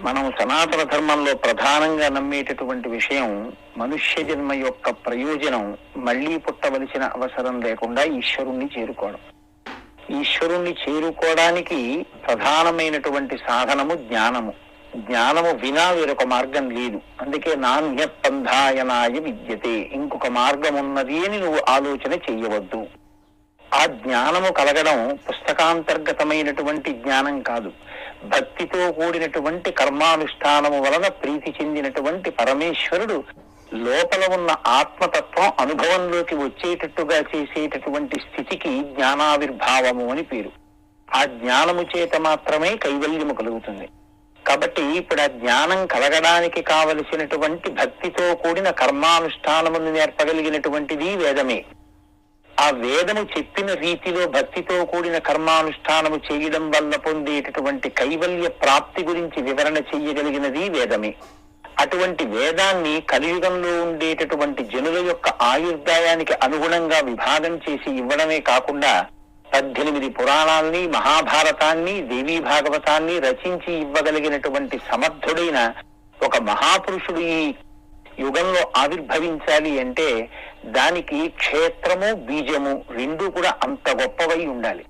మనం సనాతన ధర్మంలో ప్రధానంగా నమ్మేటటువంటి విషయం మనుష్య జన్మ యొక్క ప్రయోజనం మళ్ళీ పుట్టవలసిన అవసరం లేకుండా ఈశ్వరుణ్ణి చేరుకోవడం. ఈశ్వరుణ్ణి చేరుకోవడానికి ప్రధానమైనటువంటి సాధనము జ్ఞానము. జ్ఞానము వినా వేరొక మార్గం లేదు. అందుకే నాణ్యపంధాయనాయ విద్యతే. ఇంకొక మార్గం ఉన్నది అని నువ్వు ఆలోచన చెయ్యవద్దు ఆ జ్ఞానము కలగడం పుస్తకాంతర్గతమైనటువంటి జ్ఞానం కాదు. భక్తితో కూడినటువంటి కర్మానుష్ఠానము వలన ప్రీతి చెందినటువంటి పరమేశ్వరుడు లోపల ఉన్న ఆత్మతత్వం అనుభవంలోకి వచ్చేటట్టుగా చేసేటటువంటి స్థితికి జ్ఞానావిర్భావము అని పేరు. ఆ జ్ఞానము చేత మాత్రమే కైవల్యము కలుగుతుంది. కాబట్టి ఇప్పుడు ఆ జ్ఞానం కలగడానికి కావలసినటువంటి భక్తితో కూడిన కర్మానుష్ఠానమును నేర్పగలిగినటువంటిది వేదమే. ఆ వేదము చెప్పిన రీతిలో భక్తితో కూడిన కర్మానుష్ఠానము చేయడం వల్ల పొందేటటువంటి కైవల్య ప్రాప్తి గురించి వివరణ చెయ్యగలిగినది వేదమే. అటువంటి వేదాన్ని కలియుగంలో ఉండేటటువంటి జనుల యొక్క ఆయుర్దాయానికి అనుగుణంగా విభాగం చేసి ఇవ్వడమే కాకుండా పద్దెనిమిది పురాణాల్ని మహాభారతాన్ని దేవీ భాగవతాన్ని రచించి ఇవ్వగలిగినటువంటి సమర్థుడైన ఒక మహాపురుషుడు ఈ యుగంలో ఆవిర్భవించాలి అంటే దానికి క్షేత్రము బీజము రెండు కూడా అంత గొప్పవై ఉండాలి.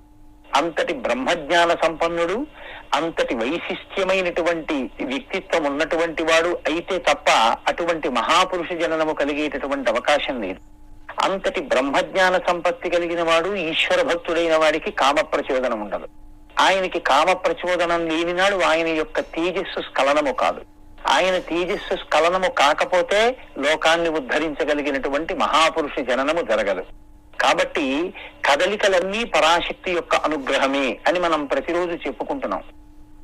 అంతటి బ్రహ్మజ్ఞాన సంపన్నుడు అంతటి వైశిష్ట్యమైనటువంటి వ్యక్తిత్వం ఉన్నటువంటి వాడు అయితే తప్ప అటువంటి మహాపురుష జననము కలిగేటటువంటి అవకాశం లేదు. అంతటి బ్రహ్మజ్ఞాన సంపత్తి కలిగిన వాడు ఈశ్వర భక్తుడైన వాడికి కామ ప్రచోదనం ఉండదు. ఆయనకి కామ ప్రచోదనం లేనినాడు ఆయన యొక్క తేజస్సు స్ఖలనము కాదు. ఆయన తేజస్సు స్ఖలనము కాకపోతే లోకాన్ని ఉద్ధరించగలిగినటువంటి మహాపురుష జననము జరగదు. కాబట్టి కదలికలన్నీ పరాశక్తి యొక్క అనుగ్రహమే అని మనం ప్రతిరోజు చెప్పుకుంటున్నాం.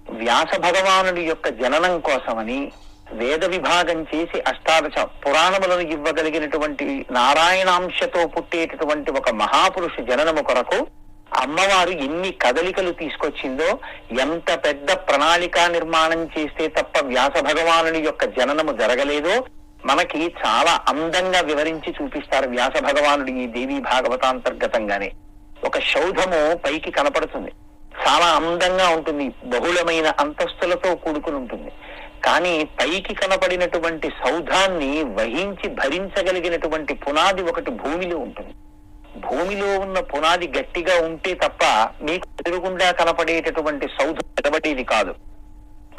వ్యాస భగవానుడి యొక్క జననం కోసమని వేద విభాగం చేసి అష్టాదశ పురాణములను ఇవ్వగలిగినటువంటి నారాయణాంశతో పుట్టేటటువంటి ఒక మహాపురుష జననము కొరకు అమ్మవారు ఎన్ని కదలికలు తీసుకొచ్చిందో ఎంత పెద్ద ప్రణాళికా నిర్మాణం చేస్తే తప్ప వ్యాస భగవానుని యొక్క జననము జరగలేదో మనకి చాలా అందంగా వివరించి చూపిస్తారు వ్యాస భగవానుడి ఈ దేవీ భాగవతాంతర్గతంగానే. ఒక శౌధము పైకి కనపడుతుంది. చాలా అందంగా ఉంటుంది. బహుళమైన అంతస్తులతో కూడుకుని ఉంటుంది. కానీ పైకి కనపడినటువంటి సౌధాన్ని వహించి భరించగలిగినటువంటి పునాది ఒకటి భూమిలో ఉంటుంది. భూమిలో ఉన్న పునాది గట్టిగా ఉంటే తప్ప మీకు ఎదురుగుండా కనపడేటటువంటి సౌధ నిలబడేది కాదు.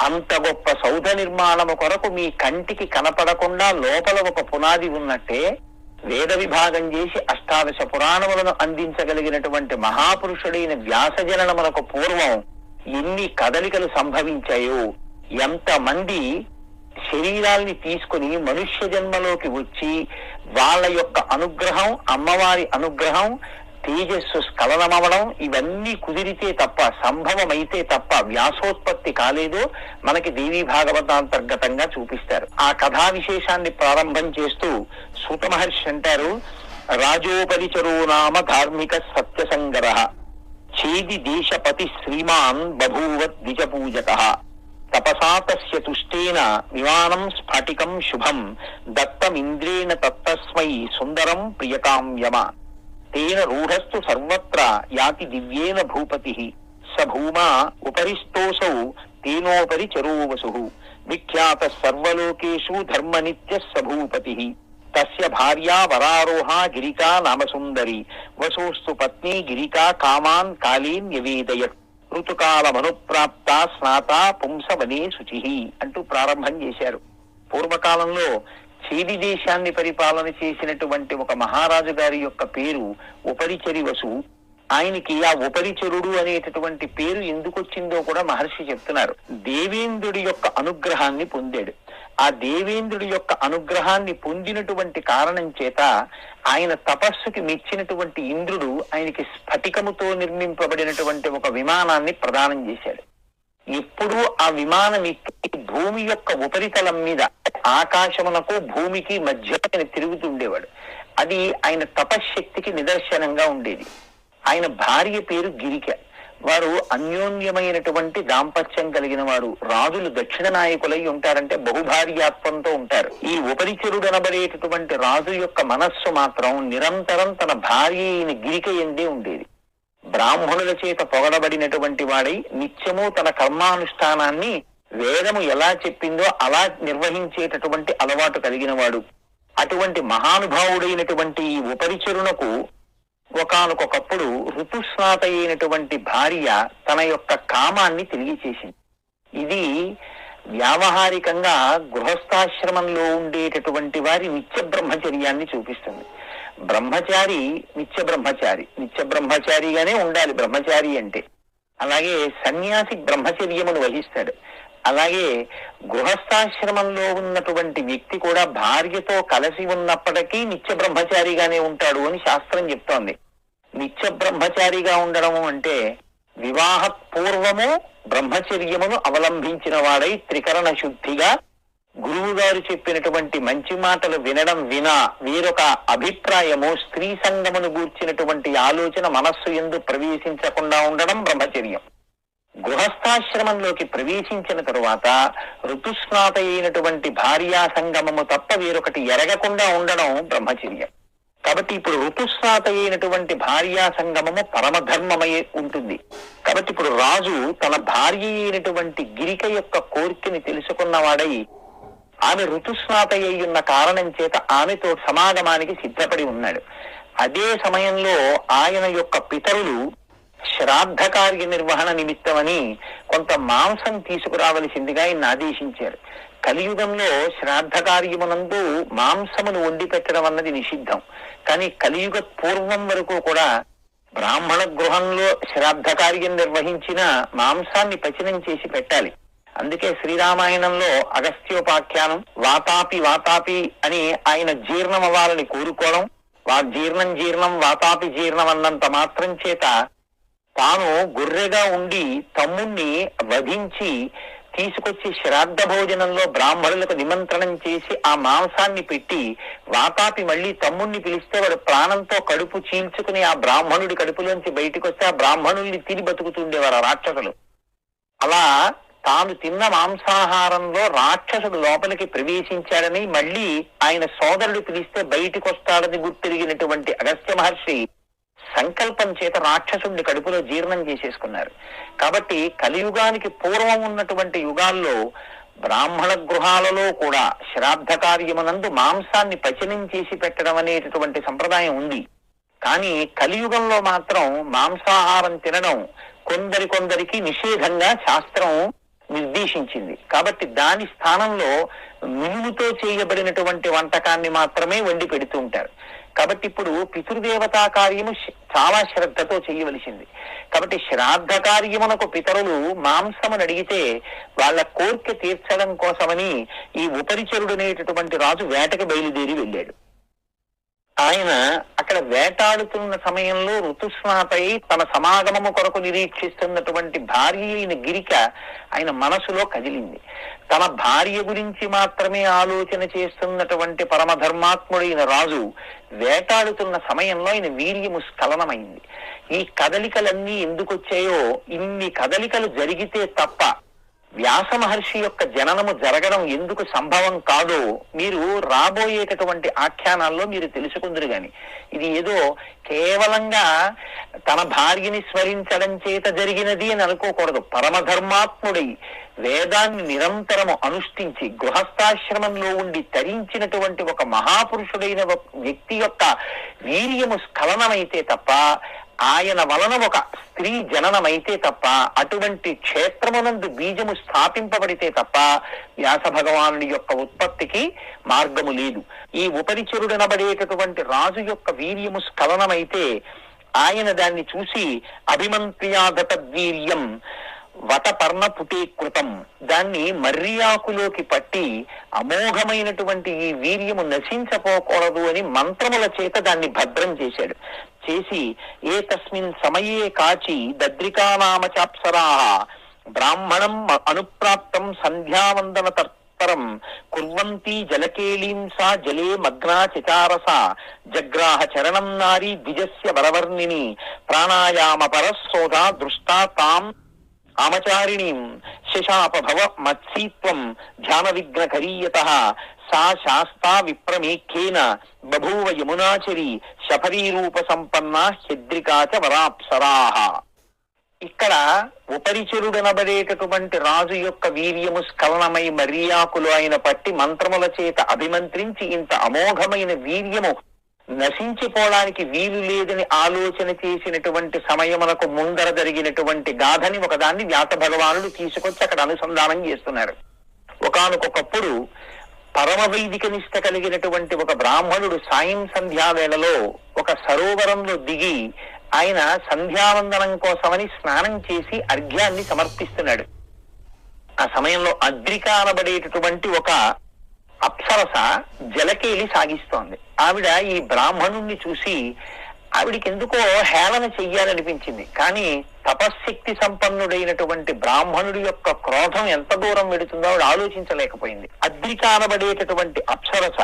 అంత గొప్ప సౌధ నిర్మాణము కొరకు మీ కంటికి కనపడకుండా లోపల ఒక పునాది ఉన్నట్టే వేద విభాగం చేసి అష్టాదశ పురాణములను అందించగలిగినటువంటి మహాపురుషుడైన వ్యాసజననములకు పూర్వం ఎన్ని కదలికలు సంభవించాయో ఎంతమంది శరీరాల్ని తీసుకుని మనుష్య జన్మలోకి వచ్చి వాళ్ళ యొక్క అనుగ్రహం అమ్మవారి అనుగ్రహం తేజస్సు స్ఖలనమవడం ఇవన్నీ కుదిరితే తప్ప సంభవమైతే తప్ప వ్యాసోత్పత్తి కాలేదో మనకి దేవీ భాగవతాంతర్గతంగా చూపిస్తారు. ఆ కథా విశేషాన్ని ప్రారంభం చేస్తూ సూత మహర్షి అంటారు రాజోపరిచరో నామ ధార్మిక సత్యసంగర చేది దేశపతి శ్రీమాన్ బభూవ ద్విజపూజక. తపసా తస్య తుష్టేన విమానం స్ఫటికం శుభం దత్తమింద్రేణ తత్తస్మై సుందరం ప్రియకామ్యమ. తేన రూఢస్తు సర్వత్ర యాతి దివ్యేన భూపతి స భూమా ఉపరిష్టోసౌ తేనోపరి చరోవసు. విఖ్యాత సర్వలోకేషు ధర్మ నిత్య స భూపతి. తస్య భార్యా వరారోహా గిరికా నామసుందరి వసోస్తు పత్ని గిరికా కామాన్ కాళీన్ యవేదయత్. ఋతుకాలమనుప్రాప్త స్నాత పుంసవనే శుచి అంటూ ప్రారంభం చేశారు. పూర్వకాలంలో చేది దేశాన్ని పరిపాలన చేసినటువంటి ఒక మహారాజు గారి యొక్క పేరు ఉపరిచరి వసు ఆయనకి ఆ ఉపరిచరుడు అనేటటువంటి పేరు ఎందుకు వచ్చిందో కూడా మహర్షి చెప్తున్నారు. దేవేంద్రుడి యొక్క అనుగ్రహాన్ని పొందాడు. ఆ దేవేంద్రుడి యొక్క అనుగ్రహాన్ని పొందినటువంటి కారణం చేత ఆయన తపస్సుకి మెచ్చినటువంటి ఇంద్రుడు ఆయనకి స్ఫటికముతో నిర్మింపబడినటువంటి ఒక విమానాన్ని ప్రదానం చేశాడు. ఎప్పుడూ ఆ విమానం ఎక్కి భూమి యొక్క ఉపరితలం మీద ఆకాశమునకు భూమికి మధ్య ఆయన తిరుగుతుండేవాడు అది ఆయన తపశ్శక్తికి నిదర్శనంగా ఉండేది. ఆయన భార్య పేరు గిరిక. వారు అన్యోన్యమైనటువంటి దాంపత్యం కలిగిన వారు రాజులు దక్షిణ నాయకులై ఉంటారంటే బహుభార్యాత్వంతో ఉంటారు. ఈ ఉపరిచరుడు అనబడేటటువంటి రాజు యొక్క మనస్సు మాత్రం నిరంతరం తన భార్య అయిన గిరిక ఎందే ఉండేది. బ్రాహ్మణుల చేత పొగడబడినటువంటి వాడై నిత్యము తన కర్మానుష్ఠానాన్ని వేదము ఎలా చెప్పిందో అలా నిర్వహించేటటువంటి అలవాటు కలిగిన వాడు. అటువంటి మహానుభావుడైనటువంటి ఈ ఉపరిచరునకు ఒకనకొకప్పుడు ఋతుస్నాత అయినటువంటి భార్య తన యొక్క కామాన్ని తెలియచేసింది ఇది వ్యావహారికంగా గృహస్థాశ్రమంలో ఉండేటటువంటి వారి నిత్య బ్రహ్మచర్యాన్ని చూపిస్తుంది. బ్రహ్మచారి నిత్య బ్రహ్మచారి నిత్య బ్రహ్మచారిగానే ఉండాలి బ్రహ్మచారి అంటే. అలాగే సన్యాసి బ్రహ్మచర్యమును వహిస్తాడు. అలాగే గృహస్థాశ్రమంలో ఉన్నటువంటి వ్యక్తి కూడా భార్యతో కలిసి ఉన్నప్పటికీ నిత్య బ్రహ్మచారిగానే ఉంటాడు అని శాస్త్రం చెప్తోంది. నిత్య బ్రహ్మచారిగా ఉండడము అంటే వివాహ పూర్వము బ్రహ్మచర్యమును అవలంబించిన వాడై త్రికరణ శుద్ధిగా గురువు గారు చెప్పినటువంటి మంచి మాటలు వినడం వినా వేరొక అభిప్రాయము స్త్రీ సంగమును గూర్చినటువంటి ఆలోచన మనస్సు ఎందు ప్రవేశించకుండా ఉండడం బ్రహ్మచర్యం. గృహస్థాశ్రమంలోకి ప్రవేశించిన తరువాత ఋతుస్నాత అయినటువంటి భార్యా సంగమము తప్ప వేరొకటి ఎరగకుండా ఉండడం బ్రహ్మచర్యం. కాబట్టి ఇప్పుడు ఋతుస్నాత అయినటువంటి భార్యా సంగమము పరమధర్మమై ఉంటుంది. కాబట్టి ఇప్పుడు రాజు తన భార్య అయినటువంటి గిరిక యొక్క కోరికని తెలుసుకున్నవాడై ఆమె ఋతుస్నాత అయి ఉన్న కారణం చేత ఆమెతో సమాగమానికి సిద్ధపడి ఉన్నాడు. అదే సమయంలో ఆయన యొక్క పితరులు శ్రాద్ధ కార్య నిర్వహణ నిమిత్తమని కొంత మాంసం తీసుకురావలసిందిగా ఆయన ఆదేశించారు. కలియుగంలో శ్రాద్ధ కార్యమునందు మాంసమును వండి పెట్టడం అన్నది నిషిద్ధం. కానీ కలియుగ పూర్వం వరకు కూడా బ్రాహ్మణ గృహంలో శ్రాద్ధ కార్యం నిర్వహించిన మాంసాన్ని పచనం చేసి పెట్టాలి. అందుకే శ్రీరామాయణంలో అగస్త్యోపాఖ్యానం వాతాపి వాతాపి అని ఆయన జీర్ణం అవ్వాలని కోరుకోవడం వా జీర్ణం జీర్ణం వాతాపి జీర్ణం అన్నంత మాత్రం చేత తాను గొర్రెగా ఉండి తమ్ముణ్ణి వధించి తీసుకొచ్చి శ్రాద్ధ భోజనంలో బ్రాహ్మణులకు నిమంత్రణం చేసి ఆ మాంసాన్ని పెట్టి వాతాపి మళ్ళీ తమ్ముణ్ణి పిలిస్తే వాడు ప్రాణంతో కడుపు చీల్చుకుని ఆ బ్రాహ్మణుడి కడుపులోంచి బయటకు వస్తే ఆ బ్రాహ్మణుల్ని తిని బతుకుతుండేవారు ఆ రాక్షసులు. అలా తాను తిన్న మాంసాహారంలో రాక్షసుడు లోపలికి ప్రవేశించాడని మళ్ళీ ఆయన సోదరుడు పిలిస్తే బయటికి వస్తాడని గుర్తిరిగినటువంటి అగస్త్య మహర్షి సంకల్పం చేత రాక్షసుడిని కడుపులో జీర్ణం చేసేసుకున్నారు. కాబట్టి కలియుగానికి పూర్వం ఉన్నటువంటి యుగాల్లో బ్రాహ్మణ గృహాలలో కూడా శ్రాద్ధ కార్యమునందు మాంసాన్ని పచనం చేసి పెట్టడం అనేటటువంటి సంప్రదాయం ఉంది. కానీ కలియుగంలో మాత్రం మాంసాహారం తినడం కొందరి కొందరికి నిషేధంగా శాస్త్రం నిర్దేశించింది. కాబట్టి దాని స్థానంలో మినుముతో చేయబడినటువంటి వంటకాన్ని మాత్రమే వండి పెడుతూ ఉంటారు. కాబట్టి ఇప్పుడు పితృదేవతా కార్యము చాలా శ్రద్ధతో చేయవలసింది. కాబట్టి శ్రాద్ధ కార్యమునకు పితరులు మాంసమును అడిగితే వాళ్ళ కోరిక తీర్చడం కోసమని ఈ ఉపరిచరుడు అనేటటువంటి రాజు వేటకి బయలుదేరి వెళ్ళాడు. ఆయన అక్కడ వేటాడుతున్న సమయంలో ఋతుస్నాతై తన సమాగమము కొరకు నిరీక్షిస్తున్నటువంటి భార్య అయిన గిరిక ఆయన మనసులో కదిలింది. తన భార్య గురించి మాత్రమే ఆలోచన చేస్తున్నటువంటి పరమధర్మాత్ముడైన రాజు వేటాడుతున్న సమయంలో ఆయన వీర్యము స్ఖలనమైంది. ఈ కదలికలన్నీ ఎందుకు వచ్చాయో ఇన్ని కదలికలు జరిగితే తప్ప వ్యాస మహర్షి యొక్క జననము జరగడం ఎందుకు సంభవం కాదో మీరు రాబోయేటటువంటి ఆఖ్యానాల్లో మీరు తెలుసుకుందరు గాని. ఇది ఏదో కేవలంగా తన భార్యని స్మరించడం చేత జరిగినది అని అనుకోకూడదు. పరమధర్మాత్ముడై వేదాన్ని నిరంతరము అనుష్ఠించి గృహస్థాశ్రమంలో ఉండి తరించినటువంటి ఒక మహాపురుషుడైన ఒక వ్యక్తి యొక్క వీర్యము స్ఖలనమైతే తప్ప ఆయన వలన ఒక స్త్రీ జననమైతే తప్ప అటువంటి క్షేత్రమునందు బీజము స్థాపింపబడితే తప్ప వ్యాస భగవానుడి యొక్క ఉత్పత్తికి మార్గము లేదు. ఈ ఉపరిచరుడనబడేటటువంటి రాజు యొక్క వీర్యము స్ఖలనమైతే ఆయన దాన్ని చూసి అభిమంత్రియాగత వీర్యం వటపర్ణ పుటీకృతం దాన్ని మర్రియాకులోకి పట్టి అమోఘమైనటువంటి ఈ వీర్యము నశించపోకూడదు అని మంత్రముల చేత దాన్ని భద్రం చేశాడు. చేసి ఏ తస్మిన్ సమయే కాచి దద్రికానామచాప్సరా. బ్రాహ్మణం అనుప్రాప్తం సంధ్యావందన తత్పరం కుర్వంతి జలకేళీం సా జలే మగ్నా చితారస జగ్రాహ చరణం నారీ ద్విజస్య వరవర్ణిని. ప్రాణాయామ పరస్సోదా దృష్టా తాం ఆమచారిణీం శశాపభవ మత్సీత్వం ధ్యాన విఘ్న కరీయత సా శాస్తా విప్రమేఖ్యేన బభూవ యమునాచరి శఫరీరూప సంపన్న హ్యద్రికా వరాప్సరాహ ఇక్కడ ఉపరిచరుడనబడేటటువంటి రాజు యొక్క వీర్యము స్ఖలనమై మర్యాకులు ఆయన పట్టి మంత్రముల చేత అభిమంత్రించి ఇంత అమోఘమైన వీర్యము నశించిపోవడానికి వీలు లేదని ఆలోచన చేసినటువంటి సమయములకు ముందర జరిగినటువంటి గాథని ఒకదాన్ని వ్యాస భగవానుడు తీసుకొచ్చి అక్కడ అనుసంధానం చేస్తున్నారు. ఒకనకొకప్పుడు పరమ వైదిక నిష్ట కలిగినటువంటి ఒక బ్రాహ్మణుడు సాయం సంధ్యా వేళలో ఒక సరోవరంలో దిగి ఆయన సంధ్యావందనం కోసమని స్నానం చేసి అర్ఘ్యాన్ని సమర్పిస్తున్నాడు. ఆ సమయంలో అద్రిక అనబడేటటువంటి ఒక అప్సరస జలకేలి సాగిస్తోంది. ఆవిడ ఈ బ్రాహ్మణుణ్ణి చూసి ఆవిడికి ఎందుకో హేళన చెయ్యాలనిపించింది. కానీ తపశ్శక్తి సంపన్నుడైనటువంటి బ్రాహ్మణుడి యొక్క క్రోధం ఎంత దూరం వెడుతుందో ఆవిడ ఆలోచించలేకపోయింది. అద్రి అనబడేటటువంటి అప్సరస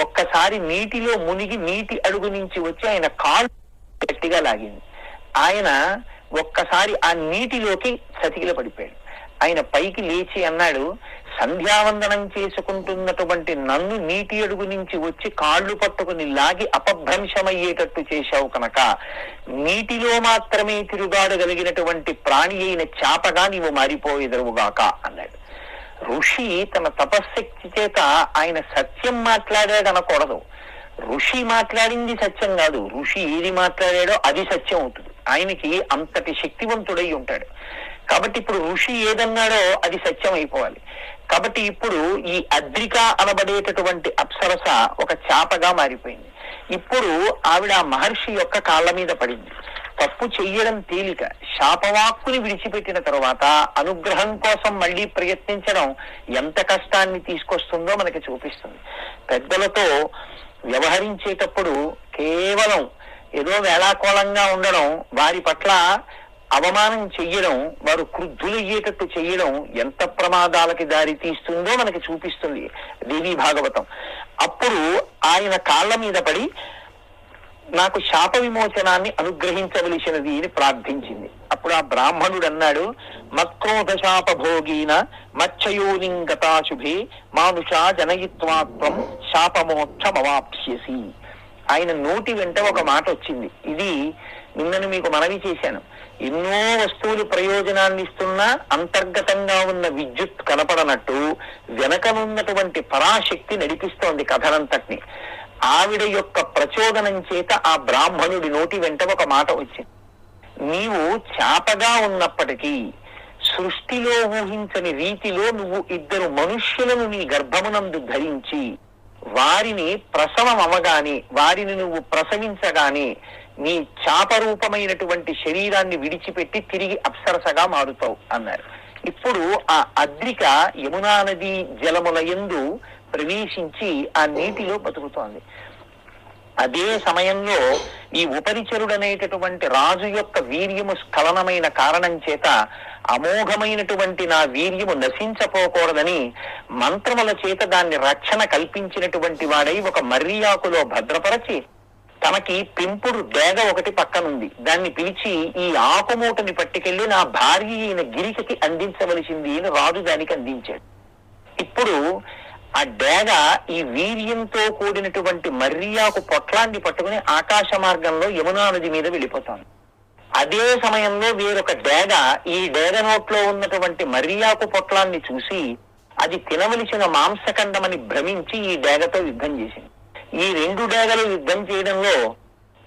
ఒక్కసారి నీటిలో మునిగి నీటి అడుగు నుంచి వచ్చి ఆయన కాళ్ళు గట్టిగా లాగింది. ఆయన ఒక్కసారి ఆ నీటిలోకి సతికిల పడిపోయాడు ఆయన పైకి లేచి అన్నాడు సంధ్యావందనం చేసుకుంటున్నటువంటి నన్ను నీటి అడుగు నుంచి వచ్చి కాళ్ళు పట్టుకుని లాగి అపభ్రంశమయ్యేటట్టు చేశావు కనుక నీటిలో మాత్రమే తిరుగాడగలిగినటువంటి ప్రాణి అయిన చాపగా నీవు మారిపోయేదరువుగాక అన్నాడు. ఋషి తన తపశ్శక్తి చేత ఆయన సత్యం మాట్లాడాడు అనకూడదు ఋషి మాట్లాడింది సత్యం కాదు. ఋషి ఏది మాట్లాడాడో అది సత్యం అవుతుంది. ఆయనకి అంతటి శక్తివంతుడై ఉంటాడు. కాబట్టి ఇప్పుడు ఋషి ఏదన్నాడో అది సత్యం అయిపోవాలి కాబట్టి ఇప్పుడు ఈ అద్రిక అనబడేటటువంటి అప్సరస ఒక చాపగా మారిపోయింది. ఇప్పుడు ఆవిడ ఆ మహర్షి యొక్క కాళ్ళ మీద పడింది. తప్పు చెయ్యడం తేలిక. శాపవాక్కుని విడిచిపెట్టిన తర్వాత అనుగ్రహం కోసం మళ్ళీ ప్రయత్నించడం ఎంత కష్టాన్ని తీసుకొస్తుందో మనకి చూపిస్తుంది. పెద్దలతో వ్యవహరించేటప్పుడు కేవలం ఏదో వేళాకోళంగా ఉండడం వారి పట్ల అవమానం చెయ్యడం వారు క్రుద్ధులయ్యేటట్టు చెయ్యడం ఎంత ప్రమాదాలకి దారి తీస్తుందో మనకి చూపిస్తుంది దేవీ భాగవతం. అప్పుడు ఆయన కాళ్ళ మీద పడి నాకు శాప విమోచనాన్ని అనుగ్రహించవలసినది అని ప్రార్థించింది. అప్పుడు ఆ బ్రాహ్మణుడు అన్నాడు మత్క్రోధ శాప భోగీన మత్స్యోలింగతాశుభే మానుషా జనయిత్వాత్వం శాపమోక్షమవాప్స్యసి. ఆయన నోటి వెంట ఒక మాట వచ్చింది. ఇది నిన్నను మీకు మనవి చేశాను. ఎన్నో వస్తువులు ప్రయోజనాన్ని ఇస్తున్నా అంతర్గతంగా ఉన్న విద్యుత్ కనపడనట్టు వెనకనున్నటువంటి పరాశక్తి నడిపిస్తోంది కథనంతటిని. ఆవిడ యొక్క ప్రచోదనం చేత ఆ బ్రాహ్మణుడి నోటి వెంట ఒక మాట వచ్చింది. నీవు చాపగా ఉన్నప్పటికీ సృష్టిలో ఊహించని రీతిలో నువ్వు ఇద్దరు మనుష్యులను నీ గర్భమునందు ధరించి వారిని ప్రసవం అవగానే వారిని నువ్వు ప్రసవించగాని నీ చాప రూపమైనటువంటి శరీరాన్ని విడిచిపెట్టి తిరిగి అప్సరసగా మారుతావు అన్నారు. ఇప్పుడు ఆ అద్రిక యమునా నది జలముల యందు ప్రవేశించి ఆ నీటిలో బతుకుతోంది. అదే సమయంలో ఈ ఉపరిచరుడనేటటువంటి రాజు యొక్క వీర్యము స్ఖలనమైన కారణం చేత అమోఘమైనటువంటి నా వీర్యము నశించపోకూడదని మంత్రముల చేత దాన్ని రక్షణ కల్పించినటువంటి వాడై ఒక మర్యాకులో భద్రపరచి తనకి పెంపుడు డేగ ఒకటి పక్కనుంది. దాన్ని పిలిచి ఈ ఆకుమూటని పట్టుకెళ్ళి నా భార్య ఈయన గిరికకి అందించవలసింది అని రాజు దానికి అందించాడు. ఇప్పుడు ఆ డేగ ఈ వీర్యంతో కూడినటువంటి మర్యాకు పొట్లాన్ని పట్టుకుని ఆకాశ మార్గంలో యమునా నది మీద వెళ్ళిపోతాను. అదే సమయంలో వేరొక డేగ ఈ డేగ నోట్లో ఉన్నటువంటి మర్యాకు పొట్లాన్ని చూసి అది తినవలసిన మాంసఖండమని భ్రమించి ఈ డేగతో యుద్ధం చేసింది. ఈ రెండు డేగలు యుద్ధం చేయడంలో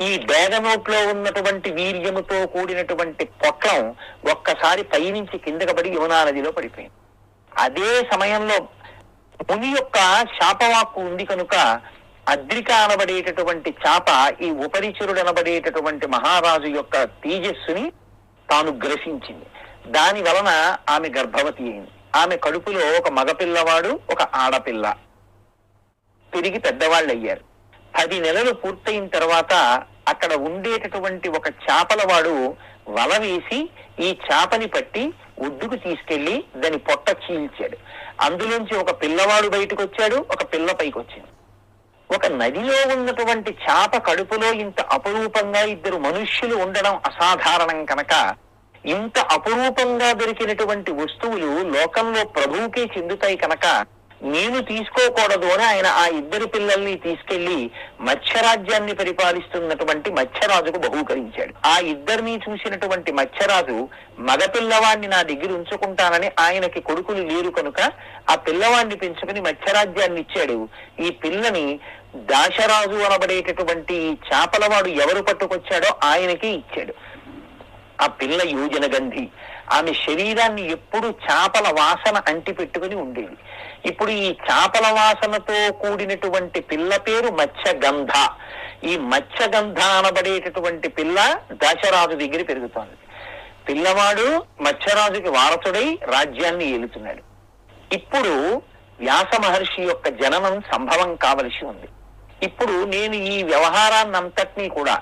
ఈ డేగ నోట్లో ఉన్నటువంటి వీర్యముతో కూడినటువంటి పొట్లం ఒక్కసారి పైనుంచి కిందకి పడి యమునా నదిలో పడిపోయింది. అదే సమయంలో ముని యొక్క శాపవాక్కు ఉంది కనుక అద్రిక అనబడేటటువంటి చాప ఈ ఉపరిచరుడు అనబడేటటువంటి మహారాజు యొక్క తేజస్సుని తాను గ్రసించింది. దాని వలన ఆమె గర్భవతి అయింది. ఆమె కడుపులో ఒక మగపిల్లవాడు ఒక ఆడపిల్ల. తిరిగి పెద్దవాళ్ళు అయ్యారు పది నెలలు పూర్తయిన తర్వాత అక్కడ ఉండేటటువంటి ఒక చేపలవాడు వల వేసి ఈ చేపని పట్టి ఒడ్డుకు తీసుకెళ్ళి దాని పొట్ట చీల్చాడు. అందులోంచి ఒక పిల్లవాడు బయటకు వచ్చాడు ఒక పిల్ల పైకి వచ్చింది ఒక నదిలో ఉన్నటువంటి చేప కడుపులో ఇంత అపురూపంగా ఇద్దరు మనుష్యులు ఉండడం అసాధారణం కనుక ఇంత అపురూపంగా దొరికినటువంటి వస్తువులు లోకంలో ప్రభువుకే చెందుతాయి కనుక నేను తీసుకోకూడదు అని ఆయన ఆ ఇద్దరు పిల్లల్ని తీసుకెళ్ళి మత్స్యరాజ్యాన్ని పరిపాలిస్తున్నటువంటి మత్స్యరాజుకు బహూకరించాడు. ఆ ఇద్దరిని చూసినటువంటి మత్స్యరాజు మగ పిల్లవాడిని నా దగ్గర ఉంచుకుంటానని ఆయనకి కొడుకులు లేరు కనుక ఆ పిల్లవాడిని పెంచుకుని మత్స్యరాజ్యాన్ని ఇచ్చాడు. ఈ పిల్లని దాశరాజు అనబడేటటువంటి చేపలవాడు ఎవరు పట్టుకొచ్చాడో ఆయనకి ఇచ్చాడు. ఆ పిల్ల యోజన గంధి. ఆమె శరీరాన్ని ఎప్పుడు చేపల వాసన అంటి పెట్టుకుని ఉండేది. ఇప్పుడు ఈ చేపల వాసనతో కూడినటువంటి పిల్ల పేరు మత్స్యగంధ. ఈ మత్స్యగంధ అనబడేటటువంటి పిల్ల దశరాజు దగ్గర పెరుగుతోంది. పిల్లవాడు మత్స్యరాజుకి వారసుడై రాజ్యాన్ని ఏలుతున్నాడు. ఇప్పుడు వ్యాస మహర్షి యొక్క జననం సంభవం కావలసి ఉంది. ఇప్పుడు నేను ఈ వ్యవహారాన్నంతటినీ కూడా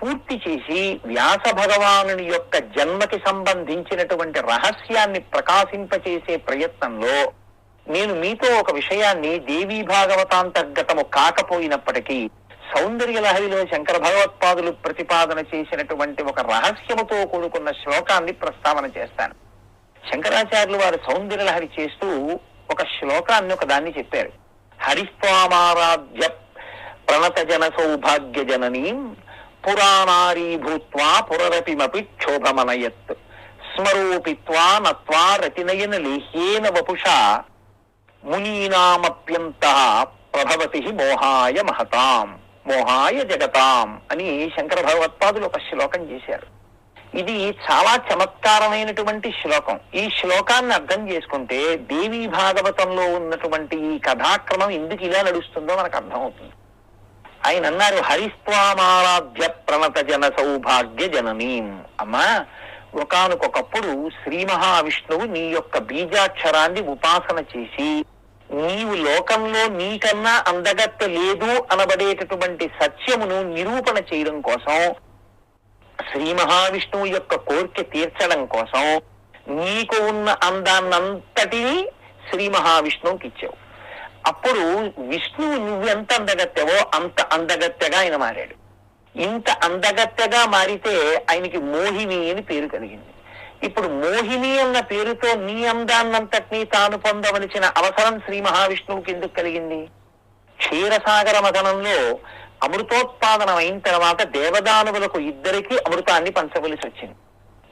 పూర్తి చేసి వ్యాస భగవానుని యొక్క జన్మకి సంబంధించినటువంటి రహస్యాన్ని ప్రకాశింపచేసే ప్రయత్నంలో నేను మీతో ఒక విషయాన్ని దేవీ భాగవతాంతర్గతము కాకపోయినప్పటికీ సౌందర్య లహరిలో శంకర భగవత్పాదులు ప్రతిపాదన చేసినటువంటి ఒక రహస్యముతో కూడుకున్న శ్లోకాన్ని ప్రస్తావన చేస్తాను. శంకరాచార్యులు వారు సౌందర్య లహరి చేస్తూ ఒక శ్లోకాన్ని ఒక దాన్ని చెప్పారు. హరిస్వామారాధ్య ప్రణత జన సౌభాగ్య జననీ పురాణారీ భూత్వా పురరపిమపి క్షోభమనయత్ స్మరోపిత్వా నత్వా రతినయన లేహ్యేన వపుష మునీనామప్యంత ప్రభవతి మోహాయ మహతాం మోహాయ జగతాం అని శంకర భగవత్పాదులు ఒక శ్లోకం చేశారు। ఇది చాలా చమత్కారమైనటువంటి శ్లోకం। ఈ శ్లోకాన్ని అర్థం చేసుకుంటే దేవీ భాగవతంలో ఉన్నటువంటి ఈ కథాక్రమం ఎందుకు ఇలా నడుస్తుందో మనకు అర్థమవుతుంది। ఆయన అన్నారు హరిస్వామారాధ్య ప్రణత జన సౌభాగ్య జననీం. అమ్మా ఒకనకొకప్పుడు శ్రీ మహావిష్ణువు నీ యొక్క బీజాక్షరాన్ని ఉపాసన చేసి నీవు లోకంలో నీకన్నా అందగత్త లేదు అనబడేటటువంటి సత్యమును నిరూపణ చేయడం కోసం శ్రీ మహావిష్ణువు యొక్క కోరిక తీర్చడం కోసం నీకు ఉన్న అందాన్నంతటినీ శ్రీ మహావిష్ణువుకి ఇచ్చావు. అప్పుడు విష్ణువు నువ్వెంత అందగత్తెవో అంత అందగత్తెగా ఆయన మారాడు. ఇంత అందగత్తెగా మారితే ఆయనకి మోహిని అని పేరు కలిగింది. ఇప్పుడు మోహిని అన్న పేరుతో నీ అందాన్నంతటినీ తాను పొందవలసిన అవసరం శ్రీ మహావిష్ణువుకి ఎందుకు కలిగింది? క్షీరసాగర మథనంలో అమృతోత్పాదనం అయిన తర్వాత దేవదానవులకు ఇద్దరికి అమృతాన్ని పంచవలసి వచ్చింది.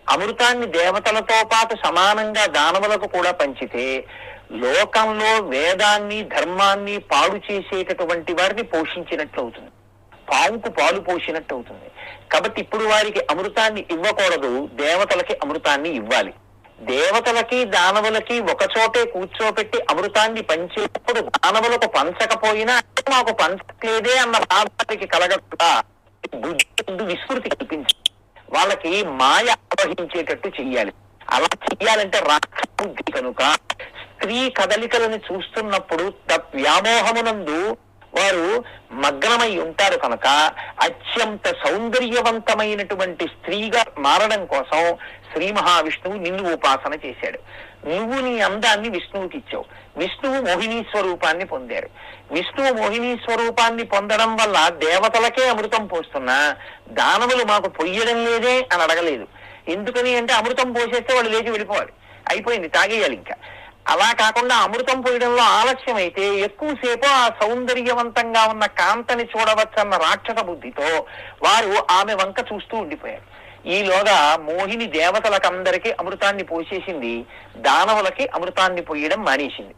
అమృతాన్ని దేవతలతో పాటు సమానంగా దానవులకు కూడా పంచితే లోకంలో వేదాన్ని ధర్మాన్ని పాడు చేసేటటువంటి వారిని పోషించినట్లు అవుతుంది పావుకు పాలు పోసినట్టు అవుతుంది కాబట్టి ఇప్పుడు వారికి అమృతాన్ని ఇవ్వకూడదు దేవతలకి అమృతాన్ని ఇవ్వాలి. దేవతలకి దానవులకి ఒక చోటే కూర్చోపెట్టి అమృతాన్ని పంచేటప్పుడు దానవులకు పంచకపోయినా మాకు పంచలేదే అన్న భావానికి కలగకుండా బుద్ధి విస్మృతి కల్పించి వాళ్ళకి మాయ ఆవహించేటట్టు చెయ్యాలి. అలా చెయ్యాలంటే రాక్షస బుద్ధి కనుక స్త్రీ కదలికలను చూస్తున్నప్పుడు తత్ వ్యామోహమునందు వారు మగ్నమై ఉంటారు కనుక అత్యంత సౌందర్యవంతమైనటువంటి స్త్రీగా మారడం కోసం శ్రీ మహావిష్ణువు నిన్ను ఉపాసన చేశాడు. నువ్వు నీ అందాన్ని విష్ణువుకి ఇచ్చావు. విష్ణువు మోహిని స్వరూపాన్ని పొందారు. విష్ణువు మోహిని స్వరూపాన్ని పొందడం వల్ల దేవతలకే అమృతం పోస్తున్నా దానవులు మాకు పొయ్యడం లేదే అని అడగలేదు. ఎందుకని అంటే అమృతం పోసేస్తే వాళ్ళు లేచి వెళ్ళిపోవాలి. అయిపోయింది తాగేయాలి ఇంకా. అలా కాకుండా అమృతం పోయడంలో ఆలస్యం అయితే ఎక్కువసేపు ఆ సౌందర్యవంతంగా ఉన్న కాంతని చూడవచ్చన్న రాక్షస బుద్ధితో వారు ఆమె వంక చూస్తూ ఉండిపోయారు. ఈలోగా మోహిని దేవతలకందరికీ అమృతాన్ని పోసేసింది. దానవులకి అమృతాన్ని పోయడం మానేసింది.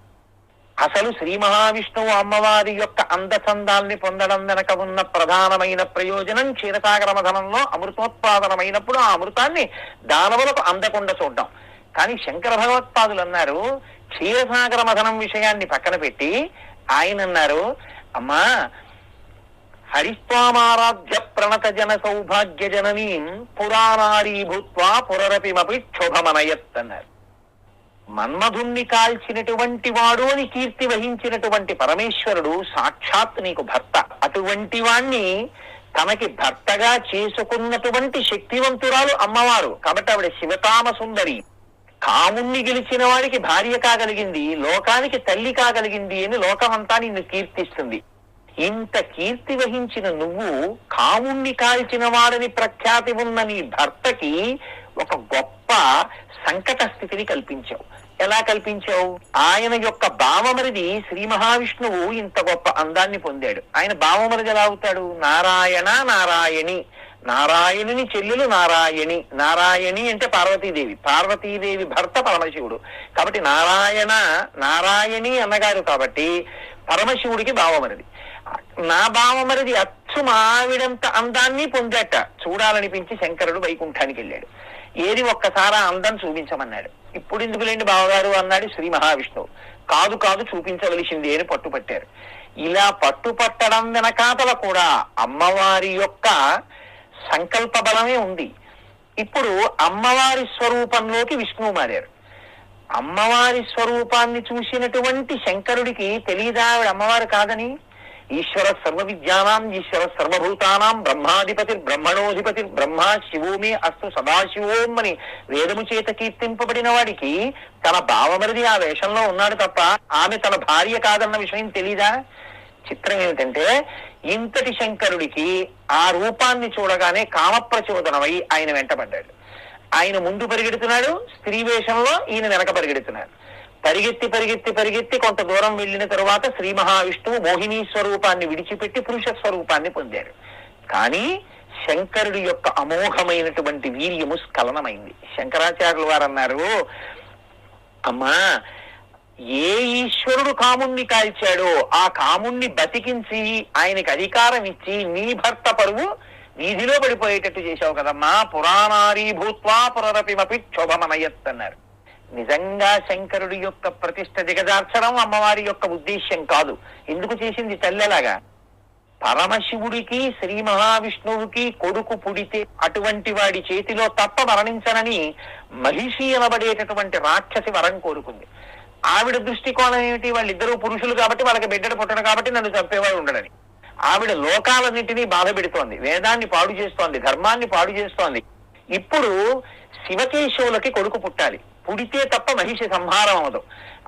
అసలు శ్రీ మహావిష్ణువు అమ్మవారి యొక్క అందచందాల్ని పొందడం వెనక ఉన్న ప్రధానమైన ప్రయోజనం క్షీరసాగరమధనంలో అమృతోత్పాదనమైనప్పుడు ఆ అమృతాన్ని దానవులకు అందకుండా చూడడం. కానీ శంకర భగవత్పాదులు అన్నారు క్షీరసాగర మథనం విషయాన్ని పక్కన పెట్టి ఆయన అన్నారు అమ్మా హరిస్వామారాధ్య ప్రణత జన సౌభాగ్య జననీం పురాణారీభూత్వా పురరపిమపి క్షోభమనయత్ అన్నారు. మన్మధుణ్ణి కాల్చినటువంటి వాడు అని కీర్తి వహించినటువంటి పరమేశ్వరుడు సాక్షాత్ నీకు భర్త. అటువంటి వాణ్ణి తనకి భర్తగా చేసుకున్నటువంటి శక్తివంతురాలు అమ్మవారు. కాబట్టి ఆవిడ శివతామ సుందరి కాముణ్ణి గెలిచిన వాడికి భార్య కాగలిగింది లోకానికి తల్లి కాగలిగింది అని లోకమంతా నిన్ను కీర్తిస్తుంది. ఇంత కీర్తి వహించిన నువ్వు కాముణ్ణి కాల్చిన వాడని ప్రఖ్యాతి ఉన్న నీ భర్తకి ఒక గొప్ప సంకట స్థితిని కల్పించావు. ఎలా కల్పించావు? ఆయన యొక్క భావమరిది శ్రీ మహావిష్ణువు ఇంత గొప్ప అందాన్ని పొందాడు. ఆయన భావమరిది ఎలా అవుతాడు? నారాయణ నారాయణి. నారాయణుని చెల్లెలు నారాయణి. నారాయణి అంటే పార్వతీదేవి. పార్వతీదేవి భర్త పరమశివుడు. కాబట్టి నారాయణ నారాయణి అన్నగారు కాబట్టి పరమశివుడికి భావమరిది. నా భావమరిది అచ్చు మావిడంత అందాన్ని పొందట. చూడాలనిపించి శంకరుడు వైకుంఠానికి వెళ్ళాడు. ఏది ఒక్కసారి అందం చూపించమన్నాడు. ఇప్పుడు ఎందుకు లేండి బావగారు అన్నాడు శ్రీ మహావిష్ణువు. కాదు కాదు చూపించవలసింది అని పట్టుపట్టారు. ఇలా పట్టుపట్టడం వెనకాతల కూడా అమ్మవారి యొక్క సంకల్ప బలమే ఉంది. ఇప్పుడు అమ్మవారి స్వరూపంలోకి విష్ణువు మారారు. అమ్మవారి స్వరూపాన్ని చూసినటువంటి శంకరుడికి తెలియదా ఆవిడ అమ్మవారు కాదని? ఈశ్వర సర్వ విద్యానాం ఈశ్వర సర్వభూతానాం బ్రహ్మాధిపతి బ్రహ్మణోధిపతి బ్రహ్మ శివోమి అస్తు సదాశివోం అని వేదము చేత కీర్తింపబడిన వాడికి తన భావమరిది ఆ వేషంలో ఉన్నాడు తప్ప ఆమె తన భార్య కాదన్న విషయం తెలీదా? చిత్రం ఏమిటంటే ఇంతటి శంకరుడికి ఆ రూపాన్ని చూడగానే కామప్రచోదనమై ఆయన వెంటబడ్డాడు ఆయన ముందు పరిగెడుతున్నాడు స్త్రీ వేషంలో ఈయన వెనక పరిగెడుతున్నాడు. పరిగెత్తి పరిగెత్తి పరిగెత్తి కొంత దూరం వెళ్ళిన తరువాత శ్రీ మహావిష్ణువు మోహిని స్వరూపాన్ని విడిచిపెట్టి పురుష స్వరూపాన్ని పొందారు కానీ శంకరుడి యొక్క అమోఘమైనటువంటి వీర్యము స్ఖలనమైంది. శంకరాచార్యుల వారు అన్నారు అమ్మా ఏ ఈశ్వరుడు కాముణ్ణి కాల్చాడో ఆ కాముణ్ణి బతికించి ఆయనకి అధికారం ఇచ్చి నీ భర్త పరువు వీధిలో పడిపోయేటట్టు చేశావు కదమ్మా. పురాణారీ భూత్వా పునరపిమపి క్షోభమనయత్ అన్నారు నిజంగా శంకరుడి యొక్క ప్రతిష్ట దిగజార్చడం అమ్మవారి యొక్క ఉద్దేశ్యం కాదు. ఎందుకు చేసింది తల్లెలాగా పరమశివుడికి శ్రీ మహావిష్ణువుకి కొడుకు పుడితే అటువంటి వాడి చేతిలో తప్ప మరణించనని మహిషి అనబడేటటువంటి రాక్షసి వరం కోరుకుంది. ఆవిడ దృష్టికోణం ఏమిటి? వాళ్ళిద్దరూ పురుషులు కాబట్టి వాళ్ళకి బిడ్డలు పుట్టడం కాబట్టి నన్ను చంపేవాడు ఉండడని. ఆవిడ లోకాలన్నింటినీ బాధ పెడుతోంది. వేదాన్ని పాడు చేస్తోంది. ధర్మాన్ని పాడు చేస్తోంది. ఇప్పుడు శివకేశవులకి కొడుకు పుట్టాలి. పుడితే తప్ప మహిషి సంహారం అవదు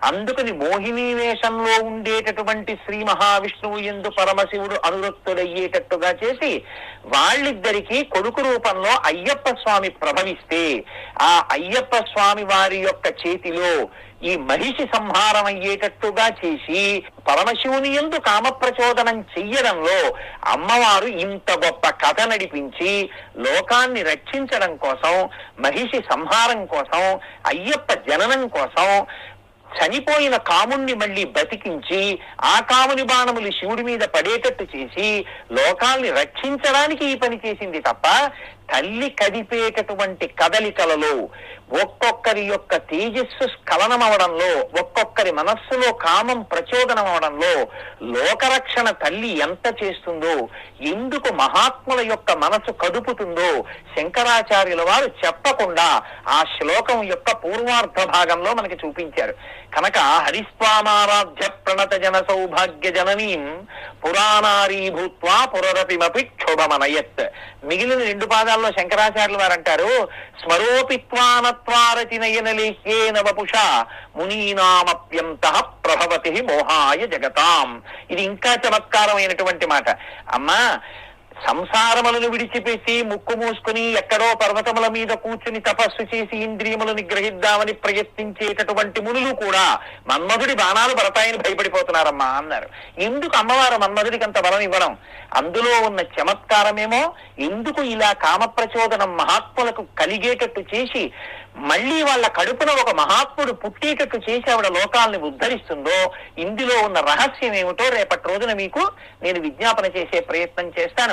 అందుకని మోహిని వేషంలో ఉండేటటువంటి శ్రీ మహావిష్ణువు ఎందు పరమశివుడు అనురక్తుడయ్యేటట్టుగా చేసి వాళ్ళిద్దరికీ కొడుకు రూపంలో అయ్యప్ప స్వామి ప్రభవిస్తే ఆ అయ్యప్ప స్వామి వారి యొక్క చేతిలో ఈ మహిషి సంహారం అయ్యేటట్టుగా చేసి పరమశివుని ఎందు కామప్రచోదనం చెయ్యడంలో అమ్మవారు ఇంత గొప్ప కథ నడిపించి లోకాన్ని రక్షించడం కోసం మహిషి సంహారం కోసం అయ్యప్ప జననం కోసం చనిపోయిన కాముణ్ణి మళ్ళీ బతికించి ఆ కాముని బాణములు శివుడి మీద పడేటట్టు చేసి లోకాల్ని రక్షించడానికి ఈ పని చేసింది తప్ప తల్లి కదిపేటటువంటి కదలికలలో ఒక్కొక్కరి యొక్క తేజస్సు స్ఖలనమవడంలో ఒక్కొక్కరి మనస్సులో కామం ప్రచోదనం అవడంలో లోకరక్షణ తల్లి ఎంత చేస్తుందో ఎందుకు మహాత్ముల యొక్క మనసు కదుపుతుందో శంకరాచార్యుల వారు చెప్పకుండా ఆ శ్లోకం యొక్క పూర్వార్ధ భాగంలో మనకి చూపించారు. కనుక హరిస్వామారాధ్య ప్రణత జన సౌభాగ్య జననీం పురాణారీ భూత్వా పురరపిమపి క్షోభమనయత్. మిగిలిన రెండు పాదాల్లో శంకరాచార్యులు వారు అంటారు స్వరూపిత్వానత్వారచినయనలిహ్యేన వపుష మునీనామప్యంత ప్రభవతి మోహాయ జగతాం. ఇది ఇంకా చమత్కారమైనటువంటి మాట. అమ్మా సంసారములను విడిచిపెట్టి ముక్కు మూసుకుని ఎక్కడో పర్వతముల మీద కూర్చుని తపస్సు చేసి ఇంద్రియములు నిగ్రహిద్దామని ప్రయత్నించేటటువంటి మునులు కూడా మన్మధుడి బాణాలు పడతాయని భయపడిపోతున్నారమ్మా అన్నారు. ఎందుకు అమ్మవారు మన్మధుడికి అంత బలం ఇవ్వడం? అందులో ఉన్న చమత్కారమేమో ఎందుకు ఇలా కామప్రచోదనం మహాత్ములకు కలిగేటట్టు చేసి మళ్ళీ వాళ్ళ కడుపున ఒక మహాత్ముడు పుట్టేటట్టు చేసి ఆవిడ లోకాల్ని ఉద్ధరిస్తుందో ఇందులో ఉన్న రహస్యం ఏమిటో రేపటి రోజున మీకు నేను విజ్ఞాపన చేసే ప్రయత్నం చేస్తాను.